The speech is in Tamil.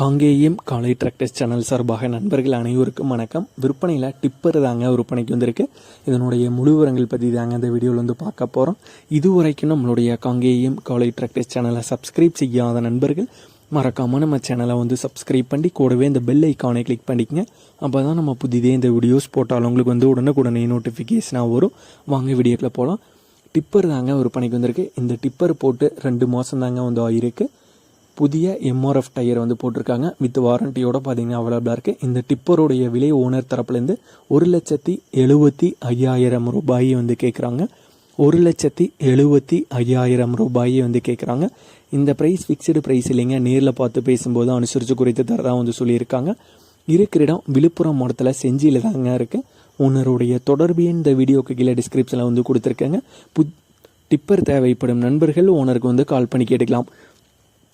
காங்கேயம் காலை டிராக்டர்ஸ் சேனல் சார்பாக நண்பர்கள் அனைவருக்கும் வணக்கம். விற்பனையில் டிப்பர் தாங்க விற்பனைக்கு வந்திருக்கு. இதனுடைய முழுவரங்கள் பற்றி தாங்க இந்த வீடியோவில் வந்து பார்க்க போகிறோம் இதுவரைக்கும் நம்மளுடைய காங்கேயம் காலை டிராக்டர்ஸ் சேனலை சப்ஸ்கிரைப் செய்யாத நண்பர்கள் மறக்காமல் நம்ம சேனலை வந்து சப்ஸ்கிரைப் பண்ணி கூடவே இந்த பெல் ஐக்கானை கிளிக் பண்ணிக்கங்க. அப்போ தான் நம்ம புதிதே இந்த வீடியோஸ் போட்டாலும் உங்களுக்கு வந்து உடனுக்குடனே நோட்டிஃபிகேஷனாக வரும். வாங்க வீடியோக்கில் போகலாம் டிப்பர் தாங்க விற்பனைக்கு வந்திருக்கு. இந்த டிப்பர் போட்டு ரெண்டு மாதம் தாங்க வந்து ஆகிருக்கு புதிய எம்ஆர்எஃப் டயர் வந்து போட்டிருக்காங்க. வித் வாரண்டியோட பார்த்தீங்கன்னா அவைலபிளாக இருக்குது இந்த டிப்பருடைய விலை ஓனர் தரப்புலேருந்து ஒரு லட்சத்தி எழுபத்தி ஐயாயிரம் ரூபாயை வந்து கேட்குறாங்க ஒரு லட்சத்தி எழுபத்தி ஐயாயிரம் ரூபாயை வந்து கேட்குறாங்க இந்த ப்ரைஸ் ஃபிக்ஸ்டு ப்ரைஸ் இல்லைங்க. நேரில் பார்த்து பேசும்போது அனுசரித்து குறைத்து தரதான் வந்து சொல்லியிருக்காங்க. இருக்கிற இடம் விழுப்புரம் மாவட்டத்தில் செஞ்சியில் தாங்க இருக்குது ஓனருடைய தொடர்பு இந்த வீடியோக்கு கீழே டிஸ்கிரிப்ஷனில் வந்து கொடுத்துருக்கேங்க. புத் டிப்பர் தேவைப்படும் நண்பர்கள் ஓனருக்கு வந்து கால் பண்ணி கேட்டுக்கலாம்.